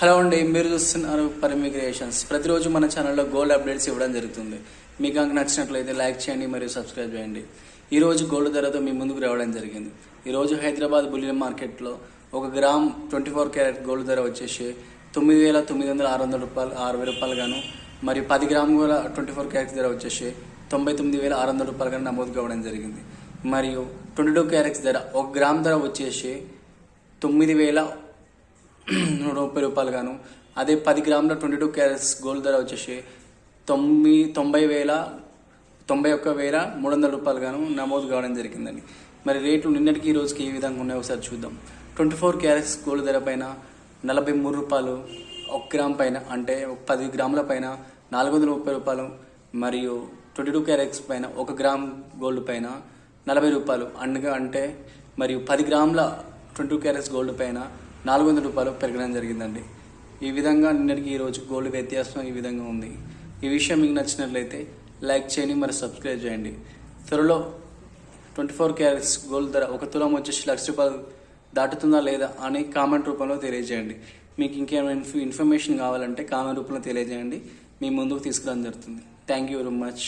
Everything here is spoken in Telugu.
హలో అండి మీరు చూస్తున్నారు పరిమి క్రియేషన్స్ ప్రతిరోజు మన ఛానల్లో గోల్డ్ అప్డేట్స్ ఇవ్వడం జరుగుతుంది. మీకు కనుక నచ్చినట్లయితే లైక్ చేయండి మరియు సబ్స్క్రైబ్ చేయండి. ఈ రోజు గోల్డ్ ధరతో మీ ముందుకు రావడం జరిగింది. ఈ రోజు హైదరాబాద్ బులియన్ మార్కెట్లో ఒక gram twenty four carat gold ధర వచ్చేసి తొమ్మిది వేల తొమ్మిది వందల ఆరు వందల రూపాయలు ఆరు వేల రూపాయలు గాను మరియు పది గ్రామ్ కూడా ట్వంటీ ఫోర్ క్యారెట్స్ ధర వచ్చేసి తొంభై తొమ్మిది వేల ఆరు వందల రూపాయలు గాను నమోదు కావడం జరిగింది. మరియు ట్వంటీ టూ క్యారెట్స్ ధర ఒక గ్రామ్ ధర వచ్చేసి తొమ్మిది వేల నూట ముప్పై రూపాయలు గాను. అదే పది గ్రాముల ట్వంటీ టూ క్యారెట్స్ గోల్డ్ ధర వచ్చేసి తొమ్మిది తొంభై వేల తొంభై ఒక్క వేల మూడు వందల రూపాయలు గాను నమోదు కావడం జరిగిందండి. మరి రేట్లు నిన్నటికి ఈ రోజుకి ఏ విధంగా ఉన్నాయో ఒకసారి చూద్దాం. ట్వంటీ ఫోర్ క్యారెట్స్ గోల్డ్ ధర పైన నలభై మూడు రూపాయలు ఒక గ్రామ్ పైన అంటే పది గ్రాముల పైన నాలుగు వందల ముప్పై రూపాయలు మరియు ట్వంటీ టూ క్యారెట్స్ పైన ఒక గ్రామ్ గోల్డ్ పైన నలభై రూపాయలు అండగా అంటే మరియు పది గ్రాముల ట్వంటీ టూ క్యారెట్స్ గోల్డ్ పైన నాలుగు వందల రూపాయలు పెరగడం జరిగిందండి. ఈ విధంగా నిన్నటికి ఈరోజు గోల్డ్ వ్యత్యాసం ఈ విధంగా ఉంది. ఈ విషయం మీకు నచ్చినట్లయితే లైక్ చేయండి మరి సబ్స్క్రైబ్ చేయండి. త్వరలో ట్వంటీ ఫోర్ క్యారెట్స్ గోల్డ్ ధర ఒక తులం వచ్చేసి లక్ష రూపాయలు దాటుతుందా లేదా అని కామెంట్ రూపంలో తెలియజేయండి. మీకు ఇంకేమైనా ఇన్ఫ ఇన్ఫర్మేషన్ కావాలంటే కామెంట్ రూపంలో తెలియజేయండి. మీ ముందుకు తీసుకురావడం జరుగుతుంది. Thank you very much